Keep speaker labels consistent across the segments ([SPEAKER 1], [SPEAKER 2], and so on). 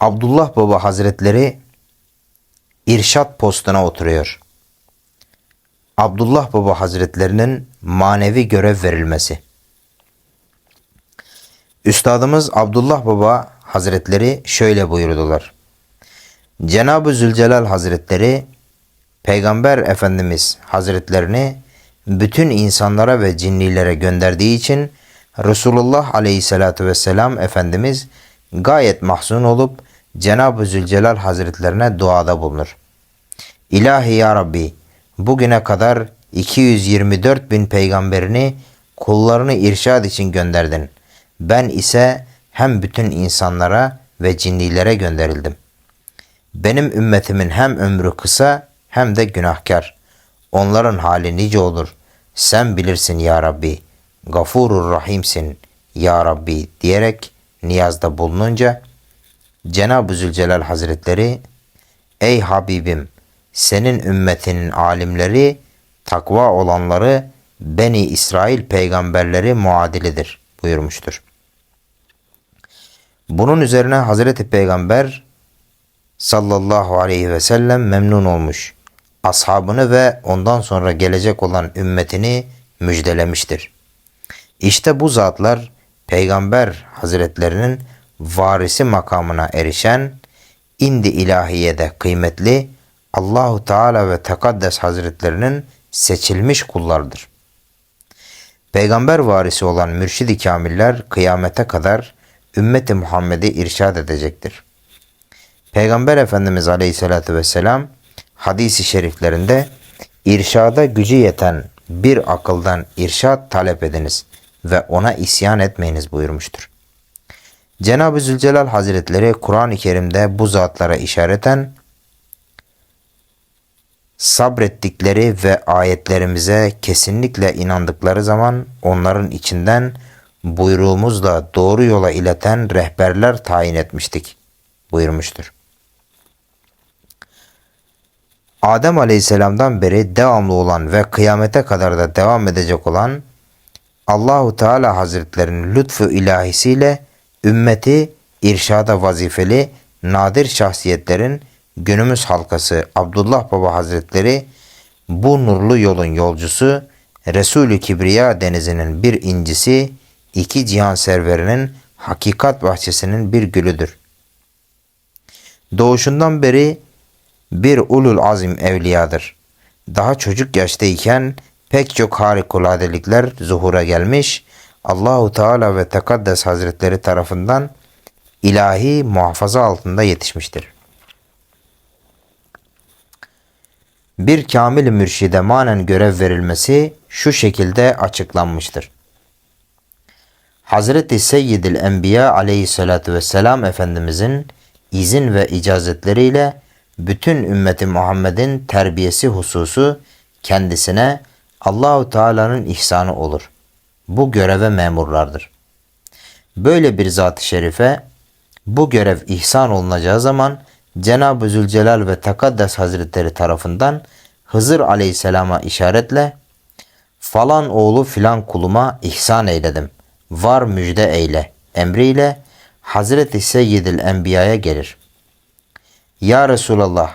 [SPEAKER 1] Abdullah Baba Hazretleri irşat postuna oturuyor. Abdullah Baba Hazretlerinin manevi görev verilmesi. Üstadımız Abdullah Baba Hazretleri şöyle buyurdular. Cenab-ı Zülcelal Hazretleri Peygamber Efendimiz Hazretlerini bütün insanlara ve cinnilere gönderdiği için Resulullah Aleyhisselatü Vesselam Efendimiz gayet mahzun olup Cenab-ı Zülcelal Hazretlerine duada bulunur. İlahi ya Rabbi bugüne kadar 224 bin peygamberini kullarını irşad için gönderdin. Ben ise hem bütün insanlara ve cinnilere gönderildim. Benim ümmetimin hem ömrü kısa hem de günahkar. Onların hali nice olur. Sen bilirsin ya Rabbi. Gafurur Rahimsin ya Rabbi diyerek niyazda bulununca Cenab-ı Zülcelal Hazretleri Ey Habibim senin ümmetinin alimleri takva olanları Beni İsrail peygamberleri muadilidir buyurmuştur. Bunun üzerine Hazreti Peygamber sallallahu aleyhi ve sellem memnun olmuş. Ashabını ve ondan sonra gelecek olan ümmetini müjdelemiştir. İşte bu zatlar Peygamber Hazretlerinin varisi makamına erişen indi ilahiyede kıymetli Allahu Teala ve Tekaddes Hazretlerinin seçilmiş kullardır. Peygamber varisi olan mürşidi kamiller kıyamete kadar ümmeti Muhammed'i irşad edecektir. Peygamber Efendimiz Aleyhisselatü Vesselam hadisi şeriflerinde irşada gücü yeten bir akıldan irşad talep ediniz ve ona isyan etmeyiniz buyurmuştur. Cenab-ı Zülcelal Hazretleri Kur'an-ı Kerim'de bu zatlara işareten sabrettikleri ve ayetlerimize kesinlikle inandıkları zaman onların içinden buyruğumuzla doğru yola ileten rehberler tayin etmiştik buyurmuştur. Adem Aleyhisselam'dan beri devamlı olan ve kıyamete kadar da devam edecek olan Allahu Teala Hazretlerinin lütfu ilahisiyle ümmeti irşada vazifeli nadir şahsiyetlerin günümüz halkası Abdullah Baba Hazretleri bu nurlu yolun yolcusu Resulü Kibriya denizinin bir incisi iki cihan serverinin hakikat bahçesinin bir gülüdür. Doğuşundan beri bir ulul azim evliyadır. Daha çocuk yaştayken pek çok harikuladelikler zuhura gelmiş, Allahu Teala ve Tekaddes Hazretleri tarafından ilahi muhafaza altında yetişmiştir. Bir kamil mürşide manen görev verilmesi şu şekilde açıklanmıştır. Hazreti Seyyidil Enbiya aleyhissalatü vesselam Efendimizin izin ve icazetleriyle bütün ümmeti Muhammed'in terbiyesi hususu kendisine Allahu Teala'nın ihsanı olur. Bu göreve memurlardır. Böyle bir zat-ı şerife bu görev ihsan olunacağı zaman Cenab-ı Zülcelal ve Tekaddes Hazretleri tarafından Hızır Aleyhisselam'a işaretle falan oğlu filan kuluma ihsan eyledim. Var müjde eyle emriyle Hazreti Seyyidil Enbiya'ya gelir. Ya Resulallah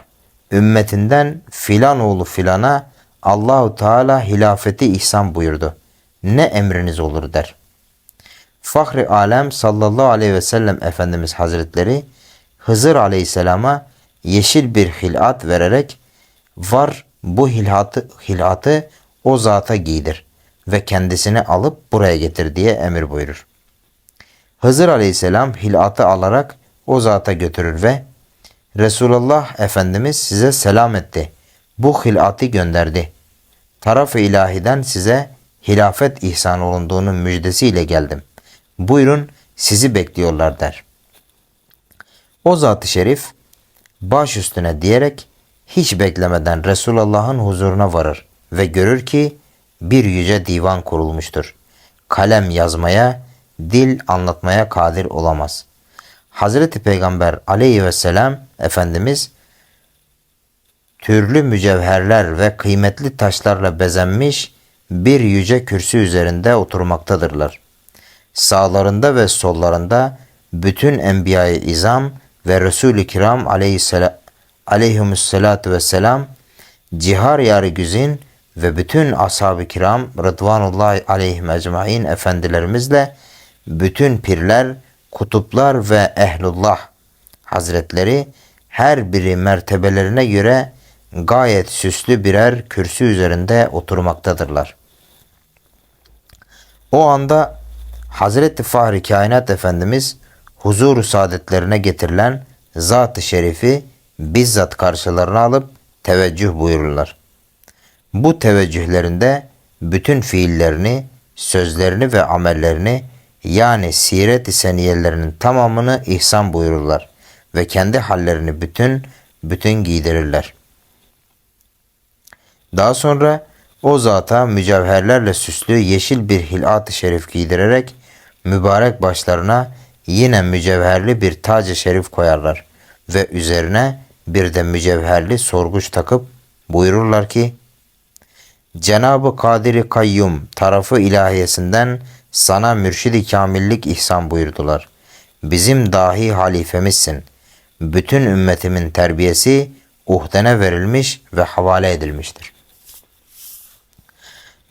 [SPEAKER 1] ümmetinden filan oğlu filana Allahu Teala hilafeti ihsan buyurdu. Ne emriniz olur der. Fahri Alem sallallahu aleyhi ve sellem Efendimiz Hazretleri Hızır aleyhisselama yeşil bir hilat vererek var bu hilatı, hilatı o zata giydir ve kendisini alıp buraya getir diye emir buyurur. Hızır aleyhisselam hilatı alarak o zata götürür ve Resulullah Efendimiz size selam etti. Bu hilatı gönderdi. Taraf-ı ilahiden size hilafet ihsan olunduğunun müjdesiyle geldim. Buyurun sizi bekliyorlar der. O zat-ı şerif baş üstüne diyerek hiç beklemeden Resulullah'ın huzuruna varır ve görür ki bir yüce divan kurulmuştur. Kalem yazmaya, dil anlatmaya kadir olamaz. Hazreti Peygamber aleyhi ve sellem Efendimiz türlü mücevherler ve kıymetli taşlarla bezenmiş bir yüce kürsü üzerinde oturmaktadırlar. Sağlarında ve sollarında bütün enbiya-i izam ve Resul-i Kiram aleyhimussalatu vesselam cihar yarı güzin ve bütün ashab-ı kiram Rıdvanullahi aleyhim ecmain efendilerimizle bütün pirler, kutuplar ve ehlullah hazretleri her biri mertebelerine göre gayet süslü birer kürsü üzerinde oturmaktadırlar. O anda Hazreti Fahri Kainat Efendimiz huzur saadetlerine getirilen Zat-ı Şerifi bizzat karşılarına alıp teveccüh buyururlar. Bu teveccühlerinde bütün fiillerini, sözlerini ve amellerini yani siret-i seniyelerinin tamamını ihsan buyururlar ve kendi hallerini bütün bütün giydirirler. Daha sonra o zata mücevherlerle süslü yeşil bir hilat-ı şerif giydirerek mübarek başlarına yine mücevherli bir tac-ı şerif koyarlar ve üzerine bir de mücevherli sorguç takıp buyururlar ki Cenab-ı Kadir-i Kayyum tarafı ilahiyesinden sana mürşidi kamillik ihsan buyurdular. Bizim dahi halifemizsin. Bütün ümmetimin terbiyesi uhdene verilmiş ve havale edilmiştir.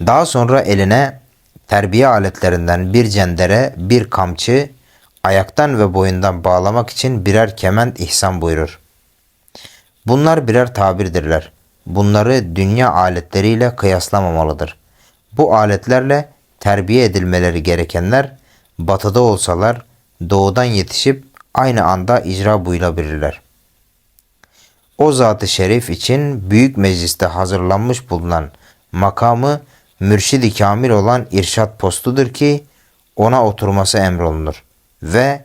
[SPEAKER 1] Daha sonra eline terbiye aletlerinden bir cendere, bir kamçı, ayaktan ve boyundan bağlamak için birer kement ihsan buyurur. Bunlar birer tabirdirler. Bunları dünya aletleriyle kıyaslamamalıdır. Bu aletlerle terbiye edilmeleri gerekenler batıda olsalar doğudan yetişip aynı anda icra buyurabilirler. O zat-ı şerif için büyük mecliste hazırlanmış bulunan makamı mürşidi kamil olan irşat postudur ki ona oturması emrolunur ve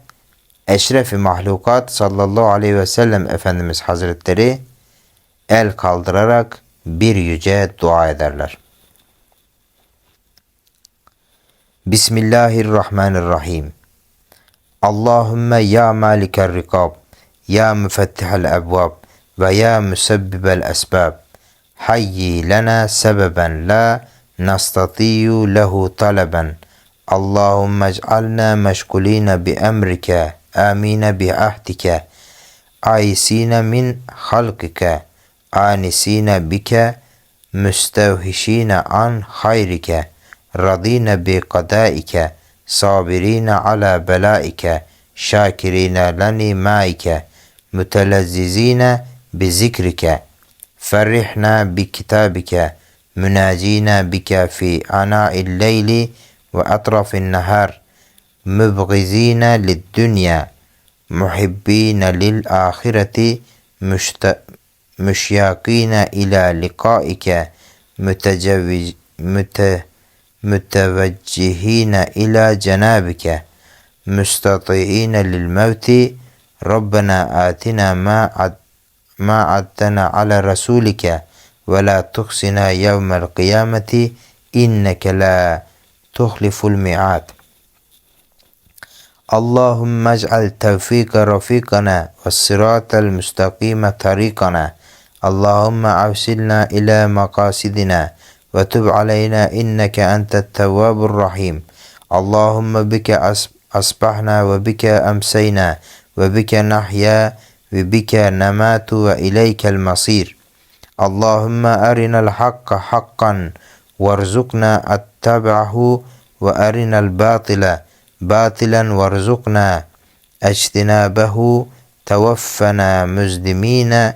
[SPEAKER 1] eşrefi mahlukat sallallahu aleyhi ve sellem Efendimiz Hazretleri el kaldırarak bir yüce dua ederler. Bismillahirrahmanirrahim. Allahümme ya maliker rikab, ya müfettihel ebvab ve ya müsebbibel esbab. Hayyi lena sebeben la نستطيع له طلبا. اللهم اجعلنا مشغولين بأمرك. آمين بعهدك. عايسين من خلقك. آنسين بك. مستوحشين عن خيرك. رضين بقضائك. صابرين على بلائك. شاكرين لنمائك متلززين بذكرك. فرحنا بكتابك. مناجينا بك في آناء الليل وأطراف النهار مبغزين للدنيا محبين للآخرة مشت... مشياقين إلى لقائك متجوج... مت... متوجهين إلى جنابك مستطيعين للموت ربنا آتنا ما عد... ما عدتنا على رسولك. ولا تخسنا يوم القيامة إنك لا تخلف الميعاد. اللهم اجعل توفيق رفيقنا والصراط المستقيم طريقنا. اللهم أوصلنا إلى مقاصدنا وتب علينا إنك أنت التواب الرحيم. اللهم بك أصبحنا وبك أمسينا وبك نحيا وبك نمات وإليك المصير. اللهم أرنا الحق حقا وارزقنا اتبعه وأرنا الباطل باطلا وارزقنا اجتنابه. توفنا مزدمين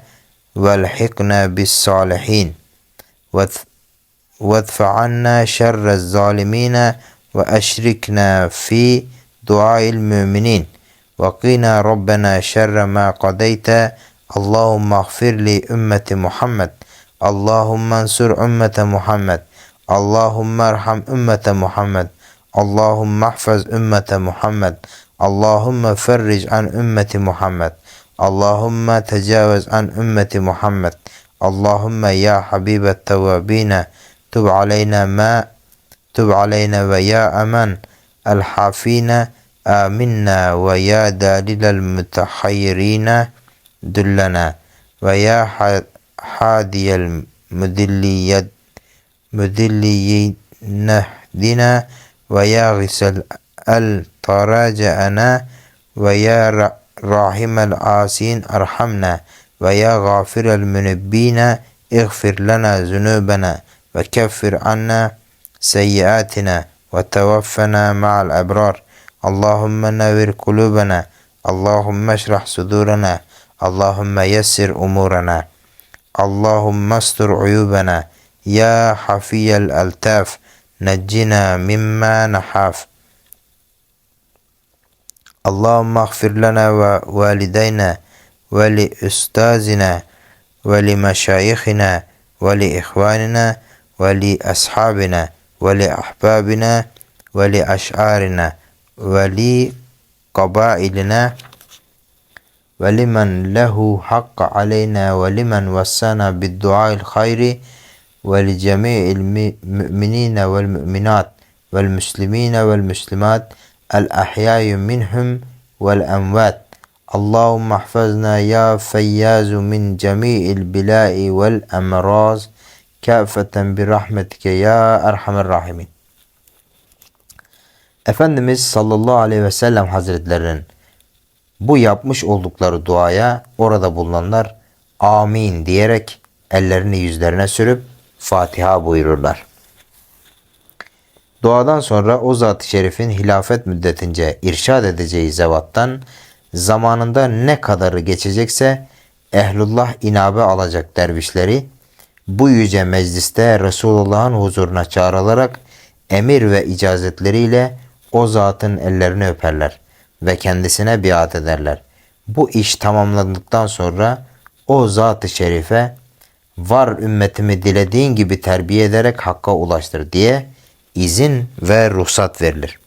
[SPEAKER 1] والحقنا بالصالحين. وادفع عنا شر الظالمين وأشركنا في دعاء المؤمنين. وقنا ربنا شر ما قضيت اللهم اغفر لي أمة محمد. اللهم انصر أمة محمد. اللهم ارحم أمة محمد. اللهم احفظ أمة محمد. اللهم فرج عن أمة محمد. اللهم تجاوز عن أمة محمد. اللهم يا حبيب التوابين تب علينا ما تب علينا ويا أمان. الحافين آمنا ويا دليل المتحيرين. دلنا ويا حادي المدلي مدلي نهدنا ويا غسل التراجعنا ويا asin erhamna ve ya gafirel münebbine اغفر لنا ذنوبنا وكفر عنا سيئاتنا وتوفنا مع الأبرار. اللهم نور قلوبنا. اللهم اشرح صدورنا. اللهم يسر أمورنا اللهم استر عيوبنا يا حفي الألتاف نجنا مما نحاف اللهم اغفر لنا ووالدينا ولأستاذنا ولمشايخنا ولإخواننا ولأصحابنا ولأحبابنا ولأشعارنا ولقبائلنا ve limen lehu hakka aleyna ve limen vessana bidduail hayri ve li cemi'il müminine vel müminat vel müslimine vel müslimat el ahyâyu minhum vel emvat Allahümme hafazna ya feyyazu min cemi'il bilâi vel emraz kâfeten bi rahmetike ya erhamer rahimin Efendimiz sallallahu aleyhi ve sellem hazretlerinin bu yapmış oldukları duaya orada bulunanlar amin diyerek ellerini yüzlerine sürüp Fatiha buyururlar. Duadan sonra o zat-ı şerifin hilafet müddetince irşad edeceği zevattan zamanında ne kadarı geçecekse ehlullah inabe alacak dervişleri bu yüce mecliste Resulullah'ın huzuruna çağrılarak emir ve icazetleriyle o zatın ellerini öperler ve kendisine biat ederler. Bu iş tamamlandıktan sonra o zat-ı şerife var ümmetimi dilediğin gibi terbiye ederek hakka ulaştır diye izin ve ruhsat verilir.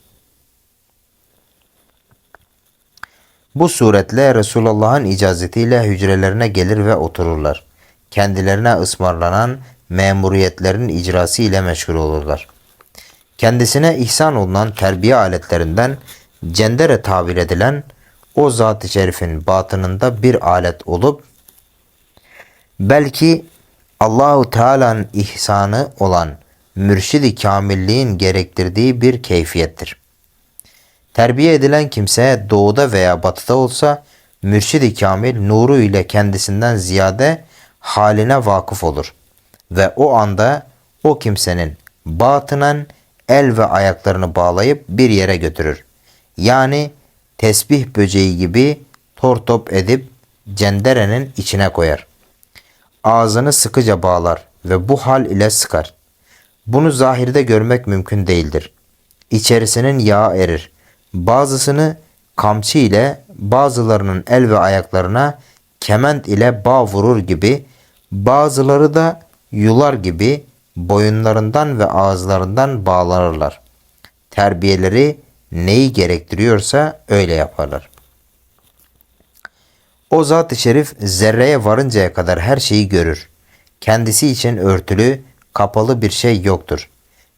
[SPEAKER 1] Bu suretle Resulullah'ın icazetiyle hücrelerine gelir ve otururlar. Kendilerine ısmarlanan memuriyetlerin icrası ile meşgul olurlar. Kendisine ihsan olunan terbiye aletlerinden cendere tabir edilen o zat-ı şerifin batınında bir alet olup belki Allahu Teala'nın ihsanı olan mürşidi kamilliğin gerektirdiği bir keyfiyettir. Terbiye edilen kimse doğuda veya batıda olsa mürşidi kamil nuru ile kendisinden ziyade haline vakıf olur ve o anda o kimsenin batınen el ve ayaklarını bağlayıp bir yere götürür. Yani tesbih böceği gibi tor top edip cenderenin içine koyar. Ağzını sıkıca bağlar ve bu hal ile sıkar. Bunu zahirde görmek mümkün değildir. İçerisinin yağ erir. Bazısını kamçı ile bazılarının el ve ayaklarına kement ile bağ vurur gibi bazıları da yular gibi boyunlarından ve ağızlarından bağlanırlar. Terbiyeleri neyi gerektiriyorsa öyle yaparlar. O zat-ı şerif zerreye varıncaya kadar her şeyi görür. Kendisi için örtülü, kapalı bir şey yoktur.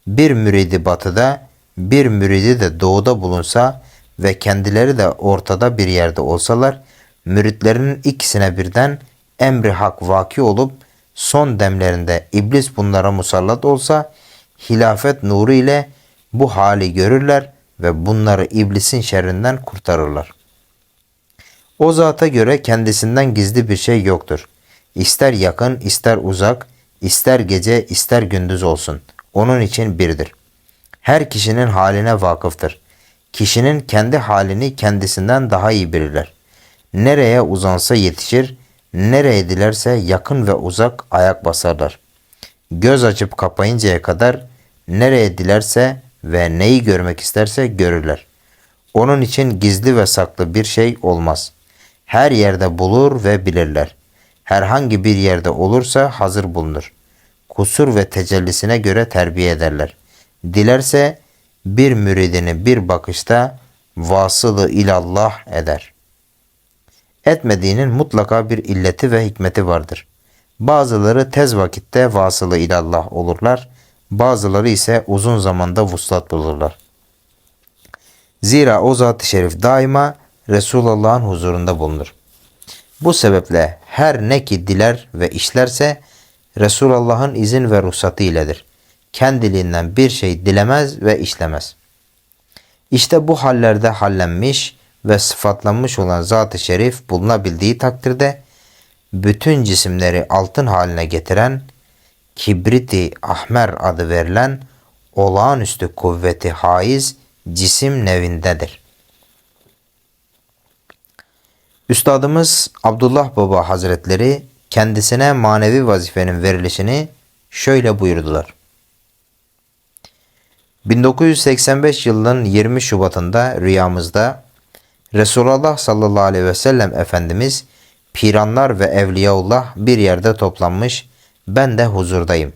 [SPEAKER 1] Bir müridi batıda, bir müridi de doğuda bulunsa ve kendileri de ortada bir yerde olsalar, müritlerinin ikisine birden emri hak vaki olup son demlerinde iblis bunlara musallat olsa hilafet nuru ile bu hali görürler ve bunları iblisin şerrinden kurtarırlar. O zata göre kendisinden gizli bir şey yoktur. İster yakın, ister uzak, ister gece, ister gündüz olsun. Onun için birdir. Her kişinin haline vakıftır. Kişinin kendi halini kendisinden daha iyi bilirler. Nereye uzansa yetişir, nereye dilerse yakın ve uzak ayak basarlar. Göz açıp kapayıncaya kadar nereye dilerse ve neyi görmek isterse görürler. Onun için gizli ve saklı bir şey olmaz. Her yerde bulur ve bilirler. Herhangi bir yerde olursa hazır bulunur. Kusur ve tecellisine göre terbiye ederler. Dilerse bir müridini bir bakışta vasılı ilallah eder. Etmediğinin mutlaka bir illeti ve hikmeti vardır. Bazıları tez vakitte vasılı ilallah olurlar, bazıları ise uzun zamanda vuslat bulurlar. Zira o zat-ı şerif daima Resulullah'ın huzurunda bulunur. Bu sebeple her ne ki diler ve işlerse Resulullah'ın izin ve ruhsatı iledir. Kendiliğinden bir şey dilemez ve işlemez. İşte bu hallerde hallenmiş ve sıfatlanmış olan Zat-ı Şerif bulunabildiği takdirde bütün cisimleri altın haline getiren kibriti ahmer adı verilen olağanüstü kuvveti haiz cisim nevindedir. Üstadımız Abdullah Baba Hazretleri kendisine manevi vazifenin verilişini şöyle buyurdular. 1985 yılının 20 Şubat'ında rüyamızda Resulullah sallallahu aleyhi ve sellem Efendimiz piranlar ve evliyaullah bir yerde toplanmış ben de huzurdayım.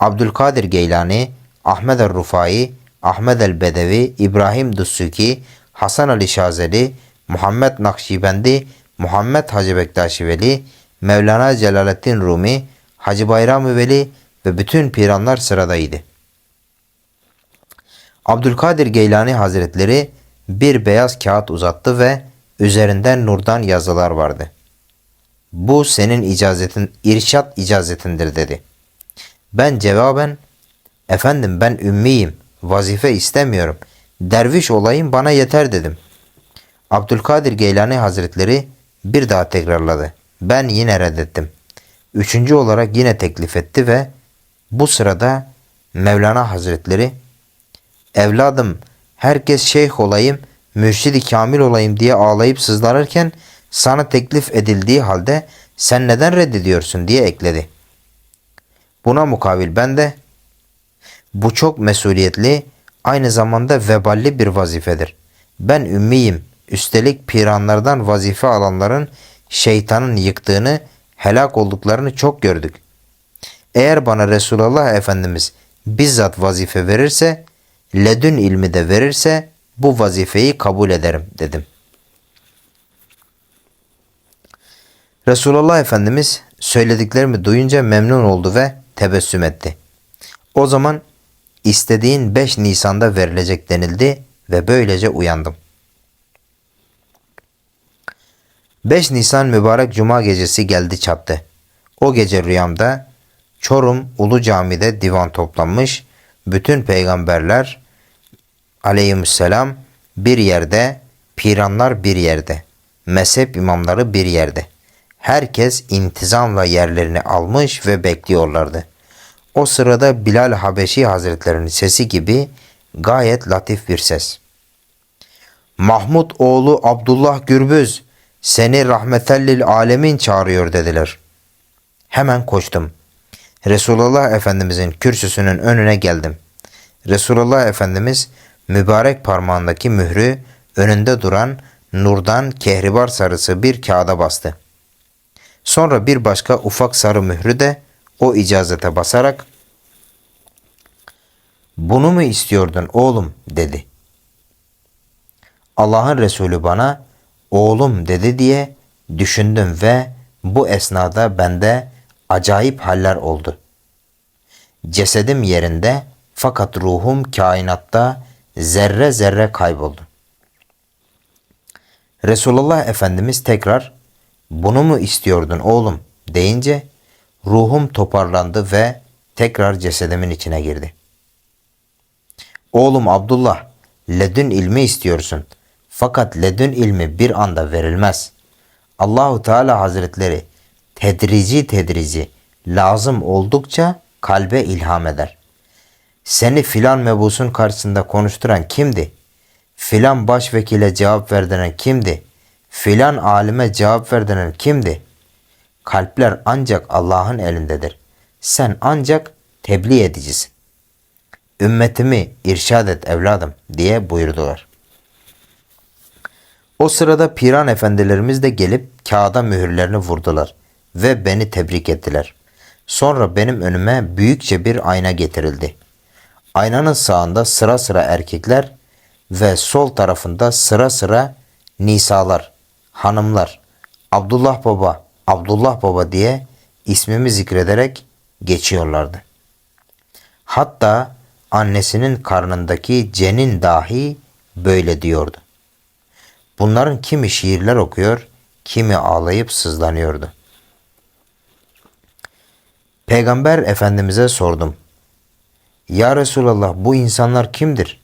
[SPEAKER 1] Abdülkadir Geylani, Ahmed el-Rufai, Ahmed el-Bedevi, İbrahim Dussuki, Hasan Ali Şazeli, Muhammed Nakşibendi, Muhammed Hacı Bektaşi Veli, Mevlana Celaleddin Rumi, Hacı Bayram Veli ve bütün piranlar sıradaydı. Abdülkadir Geylani Hazretleri bir beyaz kağıt uzattı ve üzerinden nurdan yazılar vardı. Bu senin icazetin, irşat icazetindir dedi. Ben cevaben, efendim ben ümmiyim, vazife istemiyorum, derviş olayım bana yeter dedim. Abdülkadir Geylani Hazretleri bir daha tekrarladı. Ben yine reddettim. Üçüncü olarak yine teklif etti ve bu sırada Mevlana Hazretleri evladım herkes şeyh olayım, mürşidi kamil olayım diye ağlayıp sızlanırken sana teklif edildiği halde sen neden reddediyorsun diye ekledi. Buna mukabil ben de bu çok mesuliyetli aynı zamanda veballi bir vazifedir. Ben ümmiyim. Üstelik piranlardan vazife alanların şeytanın yıktığını, helak olduklarını çok gördük. Eğer bana Resulullah Efendimiz bizzat vazife verirse, ledün ilmi de verirse bu vazifeyi kabul ederim dedim. Resulullah Efendimiz söylediklerimi duyunca memnun oldu ve tebessüm etti. O zaman istediğin 5 Nisan'da verilecek denildi ve böylece uyandım. 5 Nisan mübarek cuma gecesi geldi çattı. O gece rüyamda Çorum Ulu Cami'de divan toplanmış, bütün peygamberler aleyhisselam bir yerde, piranlar bir yerde, mezhep imamları bir yerde. Herkes intizamla yerlerini almış ve bekliyorlardı. O sırada Bilal Habeşi Hazretlerinin sesi gibi gayet latif bir ses. Mahmud oğlu Abdullah Gürbüz seni rahmetellil alemin çağırıyor dediler. Hemen koştum. Resulullah Efendimizin kürsüsünün önüne geldim. Resulullah Efendimiz mübarek parmağındaki mührü önünde duran nurdan kehribar sarısı bir kağıda bastı. Sonra bir başka ufak sarı mührü de o icazete basarak bunu mu istiyordun oğlum dedi. Allah'ın Resulü bana oğlum dedi diye düşündüm ve bu esnada bende acayip haller oldu. Cesedim yerinde fakat ruhum kainatta zerre zerre kayboldu. Resulullah Efendimiz tekrar bunu mu istiyordun oğlum deyince ruhum toparlandı ve tekrar cesedimin içine girdi. Oğlum Abdullah ledün ilmi istiyorsun. Fakat ledün ilmi bir anda verilmez. Allahu Teala Hazretleri tedrici tedrici lazım oldukça kalbe ilham eder. Seni filan mebusun karşısında konuşturan kimdi? Filan başvekile cevap verdiren kimdi? Filan alime cevap verdiren kimdi? Kalpler ancak Allah'ın elindedir. Sen ancak tebliğ edicisin. Ümmetimi irşad et evladım diye buyurdular. O sırada piran efendilerimiz de gelip kağıda mühürlerini vurdular ve beni tebrik ettiler. Sonra benim önüme büyükçe bir ayna getirildi. Aynanın sağında sıra sıra erkekler ve sol tarafında sıra sıra nisalar, hanımlar, Abdullah Baba, Abdullah Baba diye ismimi zikrederek geçiyorlardı. Hatta annesinin karnındaki cenin dahi böyle diyordu. Bunların kimi şiirler okuyor, kimi ağlayıp sızlanıyordu. Peygamber Efendimiz'e sordum. Ya Resulallah bu insanlar kimdir?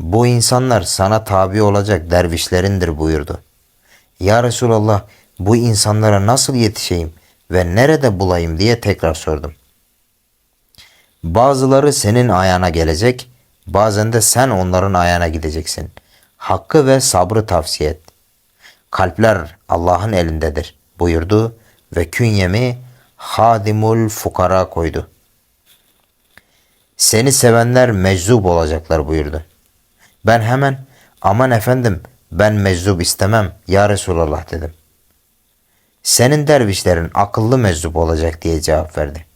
[SPEAKER 1] Bu insanlar sana tabi olacak dervişlerindir buyurdu. Ya Resulallah bu insanlara nasıl yetişeyim ve nerede bulayım diye tekrar sordum. Bazıları senin ayağına gelecek, bazen de sen onların ayağına gideceksin. Hakkı ve sabrı tavsiye et. Kalpler Allah'ın elindedir buyurdu ve künyemi Hadimul Fukara koydu. Seni sevenler meczup olacaklar buyurdu. Ben hemen aman efendim ben meczup istemem ya Resulallah dedim. Senin dervişlerin akıllı meczup olacak diye cevap verdi.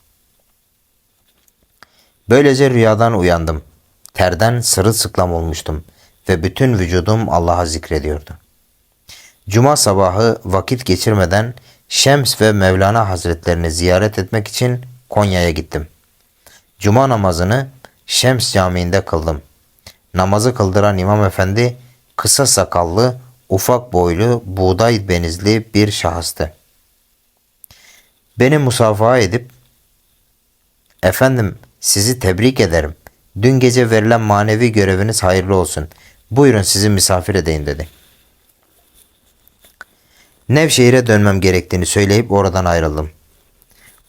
[SPEAKER 1] Böylece rüyadan uyandım. Terden sırılsıklam olmuştum ve bütün vücudum Allah'a zikrediyordu. Cuma sabahı vakit geçirmeden Şems ve Mevlana Hazretlerini ziyaret etmek için Konya'ya gittim. Cuma namazını Şems Camii'nde kıldım. Namazı kıldıran İmam Efendi kısa sakallı, ufak boylu, buğday benizli bir şahıstı. Beni musafaha edip Efendim sizi tebrik ederim. Dün gece verilen manevi göreviniz hayırlı olsun. Buyurun sizi misafir edeyim dedi. Nevşehir'e dönmem gerektiğini söyleyip oradan ayrıldım.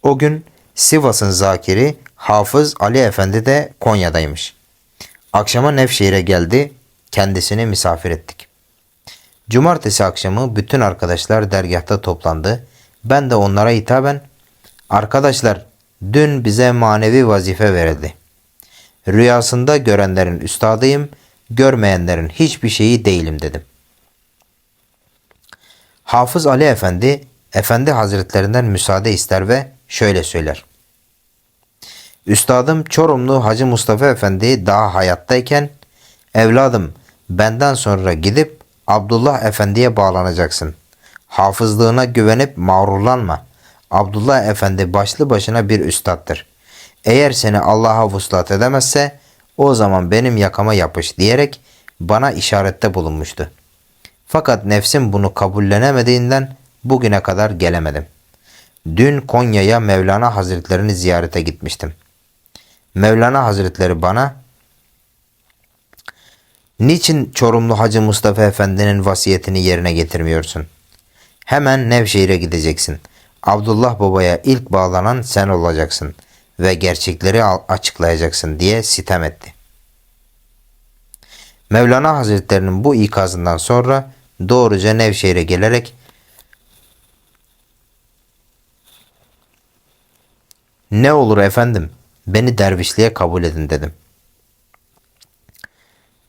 [SPEAKER 1] O gün Sivas'ın zakiri Hafız Ali Efendi de Konya'daymış. Akşama Nevşehir'e geldi, kendisini misafir ettik. Cumartesi akşamı bütün arkadaşlar dergahta toplandı. Ben de onlara hitaben, arkadaşlar dün bize manevi vazife verildi. Rüyasında görenlerin üstadıyım, görmeyenlerin hiçbir şeyi değilim dedim. Hafız Ali Efendi, Efendi Hazretlerinden müsaade ister ve şöyle söyler. Üstadım Çorumlu Hacı Mustafa Efendi daha hayattayken, evladım benden sonra gidip Abdullah Efendi'ye bağlanacaksın. Hafızlığına güvenip mağrurlanma. Abdullah Efendi başlı başına bir üstattır. Eğer seni Allah'a vuslat edemezse o zaman benim yakama yapış diyerek bana işarette bulunmuştu. Fakat nefsim bunu kabullenemediğinden bugüne kadar gelemedim. Dün Konya'ya Mevlana Hazretlerini ziyarete gitmiştim. Mevlana Hazretleri bana Niçin Çorumlu Hacı Mustafa Efendi'nin vasiyetini yerine getirmiyorsun? Hemen Nevşehir'e gideceksin. Abdullah Baba'ya ilk bağlanan sen olacaksın ve gerçekleri açıklayacaksın diye sitem etti. Mevlana Hazretlerinin bu ikazından sonra doğruca Nevşehir'e gelerek Ne olur efendim beni dervişliğe kabul edin dedim.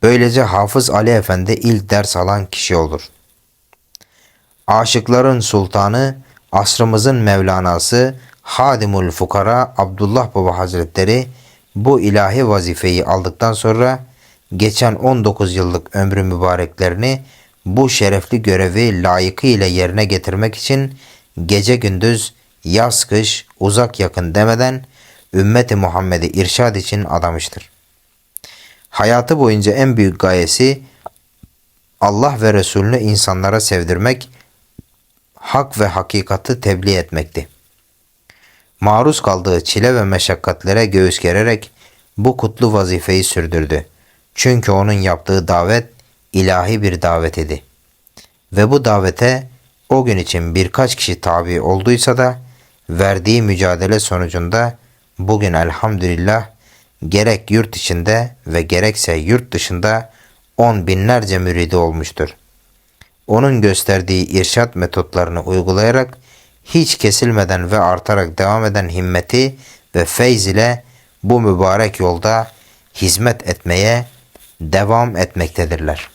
[SPEAKER 1] Böylece Hafız Ali Efendi ilk ders alan kişi olur. Aşıkların sultanı, asrımızın Mevlanası, Hadimul Fukara Abdullah Baba Hazretleri bu ilahi vazifeyi aldıktan sonra geçen 19 yıllık ömrü mübareklerini bu şerefli görevi layıkıyla yerine getirmek için gece gündüz yaz kış uzak yakın demeden ümmeti Muhammed'i irşad için adamıştır. Hayatı boyunca en büyük gayesi Allah ve Resulünü insanlara sevdirmek, hak ve hakikati tebliğ etmekti. Maruz kaldığı çile ve meşakkatlere göğüs gererek bu kutlu vazifeyi sürdürdü. Çünkü onun yaptığı davet ilahi bir davet idi. Ve bu davete o gün için birkaç kişi tabi olduysa da verdiği mücadele sonucunda bugün elhamdülillah gerek yurt içinde ve gerekse yurt dışında on binlerce müridi olmuştur. Onun gösterdiği irşat metotlarını uygulayarak hiç kesilmeden ve artarak devam eden himmeti ve feyz ile bu mübarek yolda hizmet etmeye devam etmektedirler.